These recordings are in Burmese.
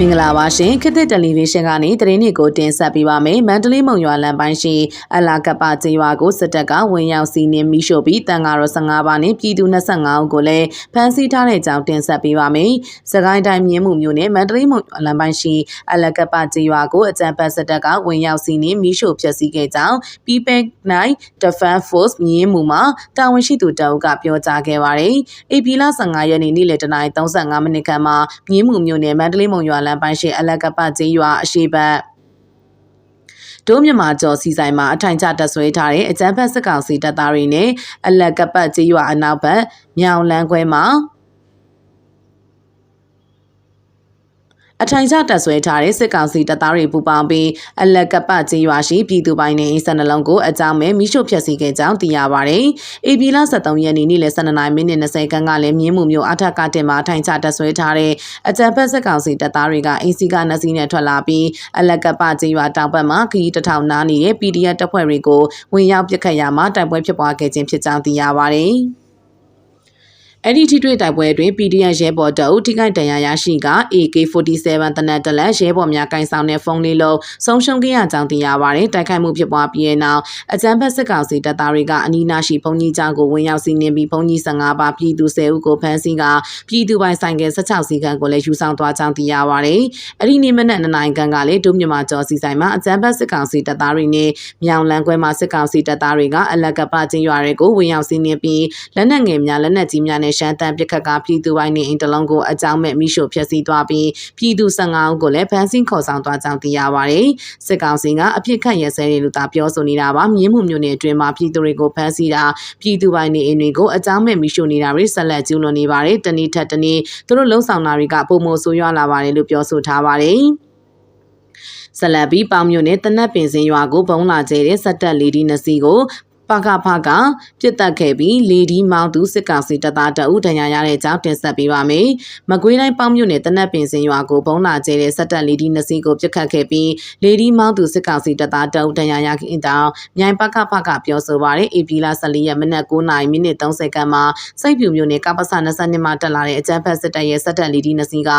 မင်္ဂလာပါရှင်ခေတ်သစ်တယ်လီဗီရှင်းကနေသတင်းတွေကိုတင်ဆက်ပေးပါမယ်မန္တလေးမုံရွာလမ်းပိုင်းရှိအလာကပကျေးရွာကိုစစ်တပ်ကဝင်ရောက်စီးနင်းမိရှို့ပြီးတန်ဃာတော်15ပါးနဲ့ပြည်သူ25ဦးကိုလည်းဖမ်းဆီးထားတဲ့အကြောင်းတင်ဆက်ပေးပါမယ်စကိုင်းတိုင်းမြင်းမှုမြို့နယ်မန္တလေးမုံရွာလမ်းပိုင်းရှိအလာကပကျေးရွာကိုအကြံဖတ်စစ်တပ်ကဝင်ရောက်စီးနင်းမိရှို့ဖျက်ဆီးခဲ့ကြောင်း People Night Defense Force မြင်းမှုမှာတာဝန်ရှိသူတအုပ်ကပြောကြားခဲ့ပါတယ်။ AP လ15ရက်နေ့နေ့လယ်တနာရီ35မိနစ်ခန့်မှာမြင်းမှုမြို့နယ်မန္တလေးမုံရွာလမ်းပိုင်းရှိအလကပကျေးရွာအရှိတ်ဒိုးမြန်မာကျော်စီဆိုင်မှာအထိုင်ချတက်ဆွဲထားတဲ့အကြမ်းဖက်စစ်ကောင်စီတပ်သားတွေနဲ့အလက်ကပတ်ကျေးရွာအနောက်ဘက်မြောင်လန်းခွဲမှာ အထိုင်ချတက်ဆွဲထားတဲ့စစ်ကောင်စီတပ်သားတွေပူးပေါင်းပြီးအလက်ကပကျေးရွာရှိပြည်သူပိုင်နေအိမ်ဆန္ဒလုံးကိုအကြောင်းမဲ့မိရှုဖျက်ဆီးခဲ့ကြောင်းသိရပါတယ်။ AB လ23ရက်နေ့နေ့လယ်12နာရီမိနစ်20ခန်းကလည်းမြင်းမှုမျိုးအထက်ကတင်မှာထိုင်ချတက်ဆွဲထားတဲ့အကြံဖက်စစ်ကောင်စီတပ်သားတွေကအိမ်စီကနစီနဲ့ထွက်လာပြီးအလက်ကပကျေးရွာတောင်ဘက်မှာခရီးတစ်ထောင်နားနေတဲ့ PDF တပ်ဖွဲ့တွေကိုဝင်ရောက်ပစ်ခတ်ရမှာတိုက်ပွဲဖြစ်ပွားခဲ့ခြင်းဖြစ်ကြောင်းသိရပါတယ်။ အဲ့ဒီထိတွေ့တိုက်ပွဲအတွင်း PDF ရဲဘော်တအုပ်ထိခိုက်ဒဏ်ရာရရှိက AK47 တနက်တလက်ရဲဘော်များကင်ဆောင်တဲ့ဖုန်းလေးလုံးဆုံးရှုံးခဲ့ရကြောင်းသိရပါတယ်။တိုက်ခိုက်မှုဖြစ်ပွားပြီးတဲ့နောက်အကြမ်းဖက်စစ်ကောင်စီတပ်သားတွေကအနီးနားရှိဘုံကြီးကျောင်းကိုဝင်ရောက်စီးနင်းပြီးဘုံကြီး15ပါးပြည်သူ10ဦးကိုဖမ်းဆီးကပြည်သူပိုင်ဆိုင်က16စီခန်းကိုလည်းယူဆောင်သွားကြောင်းသိရပါတယ်။အဲ့ဒီနေ့မနက်9နိုင်ခန်းကလည်းဒုမြန်မာကျော်စီဆိုင်မှာအကြမ်းဖက်စစ်ကောင်စီတပ်သားတွေနဲ့မြောင်လန်းခွဲမှာစစ်ကောင်စီတပ်သားတွေကအလက်ကပချင်းရွာတွေကိုဝင်ရောက်စီးနင်းပြီးလက်နက်ငယ်များလက်နက်ကြီးများနဲ့ရှမ်းတမ်းပစ်ခတ်ကပြည်သူပိုင်းနေအိမ်တလုံးကိုအကြောင်းမဲ့မိရှို့ဖျက်ဆီးသွားပြီးပြည်သူ15ဦးကိုလည်းဖမ်းဆီးခေါ်ဆောင်သွားကြောင်းသိရပါတယ်။စစ်ကောင်စီကအပြစ်ခတ်ရဲစဲတယ်လို့သာပြောဆိုနေတာပါမြင်းမှုမျိုးနယ်အတွင်းမှာပြည်သူတွေကိုဖမ်းဆီးတာပြည်သူပိုင်းနေအိမ်တွေကိုအကြောင်းမဲ့မိရှို့နေတာတွေဆက်လက်ကျူးလွန်နေပါတယ်။တနည်းထက်တနည်းသူတို့လှုံ့ဆော်တာတွေကပုံမဆိုးရွားလာပါတယ်လို့ပြောဆိုထားပါတယ်။ဆလဘီပေါင်မြို့နယ်တနက်ပင်စင်ရွာကိုဘုံလာကျဲတဲ့စက်တက်လီဒီနစီကို ပကဖကပြစ်တက်ခဲ့ပြီးလေဒီမောင်သူစစ်ကောင်စီတပ်သားတအုပ်ဒဏ်ရာရတဲ့အကြောင်းတင်ဆက်ပေးပါမယ်။မကွေးတိုင်းပေါင်းမြို့နယ်တနက်ပင်စင်ရွာကိုဘုံလာကျဲတဲ့စက်တက်လေဒီနှစ်စီးကိုပြစ်ခတ်ခဲ့ပြီးလေဒီမောင်သူစစ်ကောင်စီတပ်သားတအုပ်ဒဏ်ရာရခဲ့တောင်မြိုင်ပကဖကပြောဆိုပါရယ်။ AP လ14ရက်မနက်9:00မိနစ်30ခန်းမှာစိတ်ပြူမြို့နယ်ကပ္ပစ22မှာတက်လာတဲ့အကြမ်းဖက်စစ်တပ်ရဲ့စက်တက်လေဒီနှစ်စီးက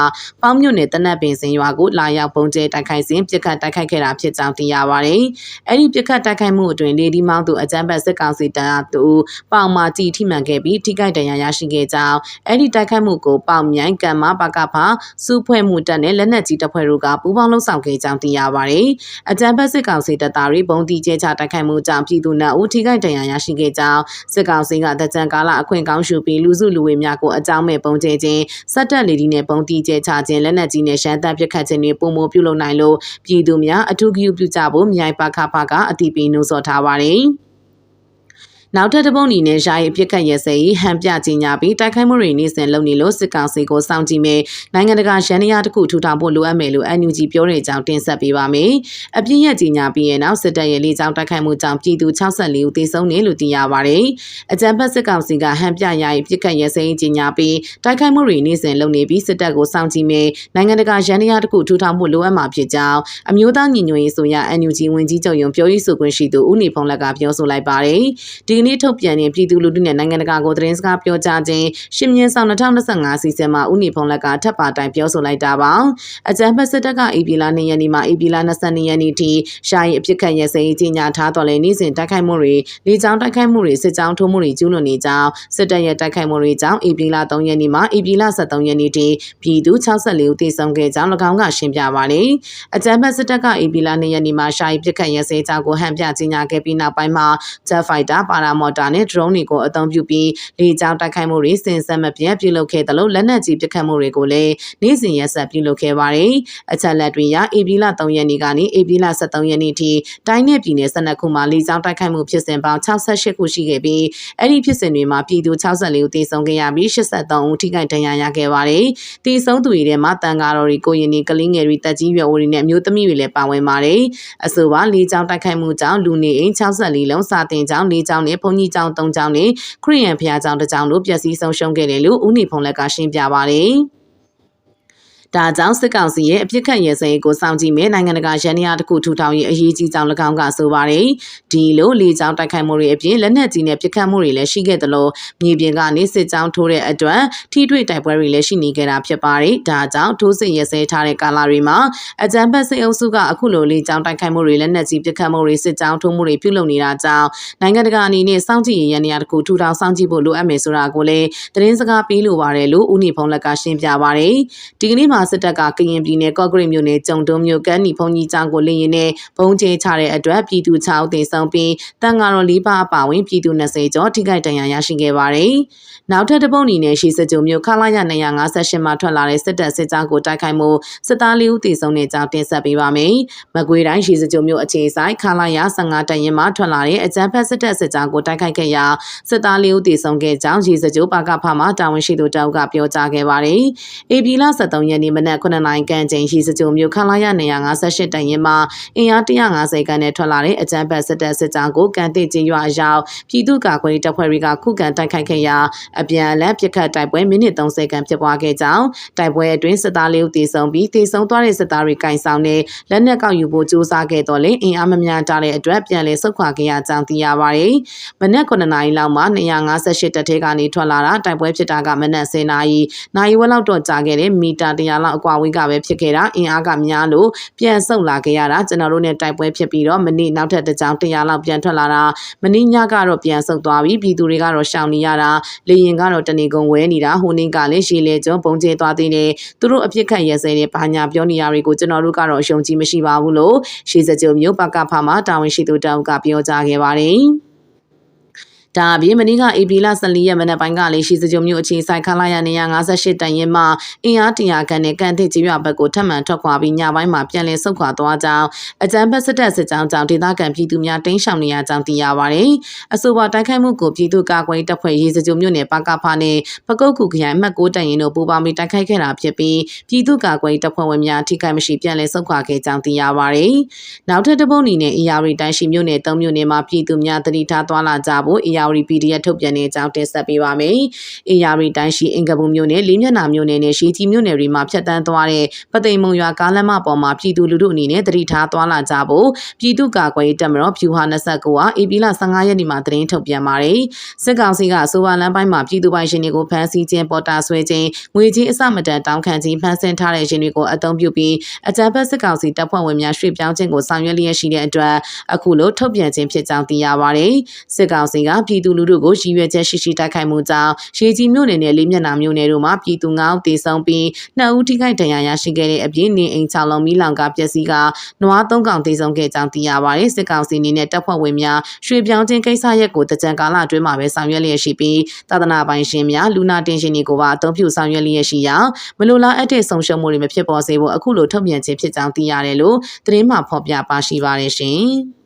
ပေါင်းမြို့နယ်တနက်ပင်စင်ရွာကိုလာရောက်ပုံကျဲတိုက်ခိုက်စဉ်ပြစ်ခတ်တိုက်ခိုက်ခဲ့တာဖြစ်ကြောင်းသိရပါရယ်။အဲ့ဒီပြစ်ခတ်တိုက်ခိုက်မှုအတွင်းလေဒီမောင်သူအကြမ်းဖက်စစ်ကောင်စီတပ်သူပေါင်မာကြည်ထိမှန်ခဲ့ပြီးထိခိုက်ဒဏ်ရာရရှိခဲ့ကြောင်းအဲ့ဒီတိုက်ခိုက်မှုကိုပေါင်မြိုင်ကံမပကဖစုဖွဲ့မှုတပ်နဲ့လက်နက်ကြီးတပ်ဖွဲ့တို့ကပူးပေါင်းလှုပ်ဆောင်ခဲ့ကြောင်းသိရပါတယ်။အကြံဖက်စစ်ကောင်စီတပ်သားတွေဘုံတီကျဲချတိုက်ခိုက်မှုကြောင့်ပြည်သူနှံဦးထိခိုက်ဒဏ်ရာရရှိခဲ့ကြောင်းစစ်ကောင်စီကတကြံကာလအခွင့်ကောင်းရှုပြီးလူစုလူဝေများကိုအကြောင်းမဲ့ပုံကျဲခြင်းစက်တက်လေဒီနဲ့ဘုံတီကျဲချခြင်းလက်နက်ကြီးနဲ့ရှမ်းတပ်ပစ်ခတ်ခြင်းတွေပုံမပြုလုပ်နိုင်လို့ပြည်သူများအထူးဂရုပြုကြဖို့မြိုင်ပါခဖကအတိပေးနှိုးဆော်ထားပါတယ်။ နောက်ထပ်တပုံအနေနဲ့ယာယီအပြစ်ခတ်ရဲစဲရေးဟန်ပြကြီးညာပြီးတိုက်ခိုက်မှုတွေနေ့စဉ်လုပ်နေလို့စစ်ကောင်စီကိုစောင့်ကြည့်မယ်နိုင်ငံတကာရန်ရာတစ်ခုထူထောင်ဖို့လိုအပ်မယ်လို့ NUG ပြောတဲ့အကြောင်းတင်ဆက်ပေးပါမယ်။အပြစ်ရကြီးညာပြီးရဲ့နောက်စစ်တပ်ရဲ့လေကြောင်းတိုက်ခိုက်မှုကြောင့်ပြည်သူ64ဦးသေဆုံးတယ်လို့သိရပါတယ်။အကြံဖက်စစ်ကောင်စီကဟန်ပြယာယီပြစ်ခတ်ရဲစဲရေးကြီးညာပြီးတိုက်ခိုက်မှုတွေနေ့စဉ်လုပ်နေပြီးစစ်တပ်ကိုစောင့်ကြည့်မယ်နိုင်ငံတကာရန်ရာတစ်ခုထူထောင်ဖို့လိုအပ်မှာဖြစ်ကြောင်းအမျိုးသားညီညွတ်ရေးဆိုရ NUG ဝန်ကြီးချုပ်ယုံပြောရေးဆိုခွင့်ရှိသူဦးနေဖုံးလက်ကပြောဆိုလိုက်ပါတယ်။ဒီကနေ့ထုတ်ပြန်တဲ့ပြည်သူလူထုနဲ့နိုင်ငံတကာကိုသတင်းစကားပြောကြားခြင်းရှင်မြင်းဆောင်2025စီစဉ်မှာဦးနေဖုံးလက်ကထပ်ပါတိုင်ပြောဆိုလိုက်တာပါအကြံဖက်စစ်တပ်ကအေပီလာ2ရက်နေ့မှာအေပီလာ22ရက်နေ့ထိရှာရင်အပြစ်ခတ်ရစဲကြီးညာထားတော်လဲနေ့စဉ်တိုက်ခိုက်မှုတွေလေကြောင်းတိုက်ခိုက်မှုတွေစစ်ကြောင်းထိုးမှုတွေကျူးလွန်နေကြောင်းစစ်တပ်ရဲ့တိုက်ခိုက်မှုတွေကြောင့်အေပီလာ3ရက်နေ့မှာအေပီလာ23ရက်နေ့ထိပြည်သူ64ဦးသေဆုံးခဲ့ကြောင်း၎င်းကရှင်းပြပါတယ်အကြံဖက်စစ်တပ်ကအေပီလာ2ရက်နေ့မှာရှာရင်ပြစ်ခတ်ရစဲကြောင်းကိုဟန်ပြကြီးညာခဲ့ပြီးနောက်ပိုင်းမှာ Jet Fighter ပါရာမော်တာနဲ့ drone တွေကိုအသုံးပြုပြီးလေကြောင်းတိုက်ခိုက်မှုတွေစင်ဆက်မပြတ်ပြုလုပ်ခဲ့တယ်လို့လက်နက်ကြီးပစ်ခတ်မှုတွေကိုလည်းနေ့စဉ်ရက်ဆက်ပြုလုပ်ခဲ့ပါတယ်။အချက်လက်တွေအရအေပီလာ3ရက်နေ့ကနေအေပီလာ23ရက်နေ့ထိတိုင်းနယ်ပြည်နယ်12ခုမှာလေကြောင်းတိုက်ခိုက်မှုဖြစ်စဉ်ပေါင်း68ခုရှိခဲ့ပြီးအဲ့ဒီဖြစ်စဉ်တွေမှာပြည်သူ64ဦးသေဆုံးခဲ့ရပြီး83ဦးထိခိုက်ဒဏ်ရာရခဲ့ပါတယ်။သေဆုံးသူတွေထဲမှာတန်ကားတော်တွေကိုရင်နေကလေးငယ်တွေတက်ကြီးရွယ်အိုတွေနဲ့မျိုးသမီးတွေလည်းပါဝင်ပါတယ်။အဆိုပါလေကြောင်းတိုက်ခိုက်မှုကြောင့်လူနေအိမ်64လုံးစာတင်ကျောင်း၄ကျောင်းနဲ့ဘုံကြီးကျောင်း၃ကျောင်းနဲ့ခရီးရန်ဖျားကျောင်းတစ်ကျောင်းတို့ပျက်စီးဆုံးရှုံးခဲ့တယ်လို့ဦးနေဖုံလက်ကရှင်းပြပါတယ်။ ဒါကြောင့်စစ်ကောင်စီရဲ့အပြစ်ခတ်ရဲစဲရေးကိုစောင့်ကြည့်မဲ့နိုင်ငံတကာရန်ရာတစ်ခုထူထောင်ရေးအရေးကြီးကြောင်း၎င်းကဆိုပါတယ်။ဒီလိုလေကြောင်းတိုက်ခိုက်မှုတွေအပြင်လက်နက်ကြီးနဲ့ပစ်ခတ်မှုတွေလည်းရှိခဲ့သလိုမြေပြင်ကနေစစ်ကြောင်းထိုးတဲ့အတွက်ထိတွေ့တိုက်ပွဲတွေလည်းရှိနေကြတာဖြစ်ပါတယ်။ဒါကြောင့်ထိုးစစ်ရဲစဲထားတဲ့ကာလတွေမှာအကြမ်းဖက်စစ်အုပ်စုကအခုလိုလေကြောင်းတိုက်ခိုက်မှုတွေလက်နက်ကြီးပစ်ခတ်မှုတွေစစ်ကြောင်းထိုးမှုတွေပြုလုပ်နေတာကြောင့်နိုင်ငံတကာအနေနဲ့စောင့်ကြည့်ရေးရန်ရာတစ်ခုထူထောင်စောင့်ကြည့်ဖို့လိုအပ်မယ်ဆိုတာကိုလည်းသတင်းစကားပေးလိုပါတယ်လို့ဦးနေဖုံးလက်ကရှင်းပြပါတယ်။ဒီကနေ့မှာစစ်တပ်ကကရင်ပြည်နယ်ကော့ဂရိတ်မြို့နယ်ကြုံတုံးမြို့ကန်းနီဖုန်ကြီးကျောင်းကိုလင်းရင်နဲ့ဘုံကျဲချတဲ့အတွက်ပြည်သူ6ဦးသေဆုံးပြီးတန်ဃာတော်၄ပါးအပါအဝင်ပြည်သူ20ကျော်ထိခိုက်ဒဏ်ရာရရှိခဲ့ပါတယ်။နောက်ထပ်တစ်ပုတ်အနေနဲ့ရှီစကြုံမြို့ခလာရ258မှာထွက်လာတဲ့စစ်တပ်စစ်ကြောင်းကိုတိုက်ခိုက်မှုစစ်သား၄ဦးသေဆုံးတဲ့အကြောင်းတင်ဆက်ပေးပါမယ်။မကွေးတိုင်းရှီစကြုံမြို့အခြေဆိုင်ခလာရ15တရင်မှာထွက်လာတဲ့အကြမ်းဖက်စစ်တပ်စစ်ကြောင်းကိုတိုက်ခိုက်ခဲ့ရာစစ်သား၄ဦးသေဆုံးခဲ့ကြောင်းရှီစကြုံပါကဖမှာတာဝန်ရှိသူတအုပ်ကပြောကြားခဲ့ပါတယ်။ AP လ23ရက်နေ့မနက်9နာရီခန့်ချိန်ရှီစကြုံမြို့ခလာရ258တရင်မှာအင်အား150ခန်းနဲ့ထွက်လာတဲ့အကြမ်းဖက်စစ်တပ်စစ်ကြောင်းကိုကန်တိကျင်းရွာရောက်ပြည်သူ့ကာကွယ်တပ်ဖွဲ့တွေကခုခံတိုက်ခိုက်ခဲ့ရာအပြန်အလှန်ပစ်ခတ်တိုက်ပွဲမိနစ်30ခန်းဖြစ်ပွားခဲ့ကြောင်းတိုက်ပွဲအတွင်းစစ်သားလေးဦးသေဆုံးပြီးသေဆုံးသွားတဲ့စစ်သားတွေကင်ဆောင်တဲ့လက်နက်ကောက်ယူဖို့ကြိုးစားခဲ့တော့လေအင်အားမများတာတဲ့အတွက်ပြန်လည်ဆုတ်ခွာခဲ့ရကြောင်းသိရပါတယ်။မနက်9နာရီလောက်မှာ258တက်ထဲကနေထွက်လာတာတိုက်ပွဲဖြစ်တာကမနက်10နာရီနိုင်ဝက်လောက်တော့ကြာခဲ့တဲ့မီတာ100လောက်အကွာဝေးကပဲဖြစ်ခဲ့တာအင်အားကများလို့ပြန်ဆုတ်လာခဲ့ရတာကျွန်တော်တို့နဲ့တိုက်ပွဲဖြစ်ပြီးတော့မနေ့နောက်ထပ်တစ်ကြောင်100လောက်ပြန်ထွက်လာတာမနေ့ညကတော့ပြန်ဆုတ်သွားပြီးပြည်သူတွေကတော့ရှောင်နေရတာလေရင်ကတော့တနေကုန်ဝဲနေတာဟိုနေ့ကလည်းရှီလေကျွန်းပုံကျဲသွားသေးတယ်သူတို့အပြစ်ခတ်ရဲစဲတဲ့ဘာညာပြောနေရတွေကိုကျွန်တော်တို့ကတော့ယုံကြည်မရှိပါဘူးလို့ရှီစကြုံမျိုးပကဖမှာတာဝန်ရှိသူတောက်ကပြောကြားခဲ့ပါတယ် ဒါအပြင်မနေ့က AP လ14ရက်မနက်ပိုင်းကလေးရှိစကြုံမြို့အခြေဆိုင်ခလာရ158တန်ရင်မှအင်အား100ခန့်နဲ့ကန်သစ်ကြီးရွာဘက်ကိုထပ်မံထွက်ခွာပြီးညပိုင်းမှာပြန်လည်ဆုတ်ခွာသွားကြောင်းအကြံဖက်စစ်တပ်စစ်ကြောင်းကြောင့်ဒေသခံပြည်သူများတင်းရှောင်နေရကြောင်းသိရပါတယ်။အဆိုပါတိုက်ခိုက်မှုကိုပြည်သူ့ကာကွယ်တပ်ဖွဲ့ရေးစကြုံမြို့နယ်ပကဖနဲ့ပကုတ်ကူခရိုင်မှတ်6တန်ရင်တို့ပူးပေါင်းပြီးတိုက်ခိုက်ခဲ့တာဖြစ်ပြီးပြည်သူ့ကာကွယ်တပ်ဖွဲ့ဝင်များထိခိုက်မရှိပြန်လည်ဆုတ်ခွာခဲ့ကြောင်းသိရပါတယ်။နောက်ထပ်တစ်ပုတ်အနေနဲ့အရာရီတိုင်းရှိမြို့နယ်၃မြို့နယ်မှာပြည်သူများတတိထားသွားလာကြဖို့အရာရီ PDF ထုတ်ပြန်တဲ့အကြောင်းတင်ဆက်ပေးပါမယ်။အေယာရီတိုင်းရှိအင်ကပူမြို့နယ်လေးမျက်နှာမြို့နယ်နဲ့ရှီကြီးမြို့နယ်တွေမှာဖျက်တမ်းသွားတဲ့ပသိမ်မုံရွာကားလမ်းမပေါ်မှာပြည်သူလူထုအနေနဲ့တတိထားသွားလာကြဖို့ပြည်သူ့ကာကွယ်တပ်မတော်ဖြူဟာ29ကအေပီလ15ရက်နေ့မှာသတင်းထုတ်ပြန်ပါတယ်။စစ်ကောင်စီကဆိုပါလမ်းပိုင်းမှာပြည်သူပိုင်ရှင်တွေကိုဖမ်းဆီးခြင်းပေါ်တာဆွဲခြင်းငွေကြေးအစမတန်တောင်းခံခြင်းဖမ်းဆင်းထားတဲ့ရှင်တွေကိုအသုံးပြုပြီးအကြမ်းဖက်စစ်ကောင်စီတပ်ဖွဲ့ဝင်များရွှေ့ပြောင်းခြင်းကိုဆောင်ရွက်လျက်ရှိတဲ့အတွက်အခုလိုထုတ်ပြန်ခြင်းဖြစ်ကြောင်းသိရပါတယ်။စစ်ကောင်စီကပြည်သူလူထုကိုရည်ရွယ်ချက်ရှိရှိတိုက်ခိုက်မှုကြောင့်ရေကြီးမြို့နယ်နဲ့လေးမျက်နှာမြို့နယ်တို့မှာပြည်သူ9ဦးသေဆုံးပြီး2ဦးထိခိုက်ဒဏ်ရာရရှိခဲ့တဲ့အပြင်နေအိမ်6လုံးမိလောင်ကပျက်စီးကနွား3ကောင်သေဆုံးခဲ့ကြောင်းသိရပါတယ်စစ်ကောင်စီအနေနဲ့တပ်ဖွဲ့ဝင်များရွှေပြောင်းခြင်းကိစ္စရက်ကိုတကြံကာလအတွင်းမှာပဲဆောင်ရွက်လျက်ရှိပြီးသာသနာပိုင်ရှင်များလူနာတင်ရှင်တွေကိုပါအသုံးပြုဆောင်ရွက်လျက်ရှိရာမလိုလားအပ်တဲ့ဆုံးရှုံးမှုတွေမဖြစ်ပေါ်စေဖို့အခုလိုထုတ်ပြန်ခြင်းဖြစ်ကြောင်းသိရတယ်လို့သတင်းမှဖော်ပြပါရှိပါတယ်ရှင်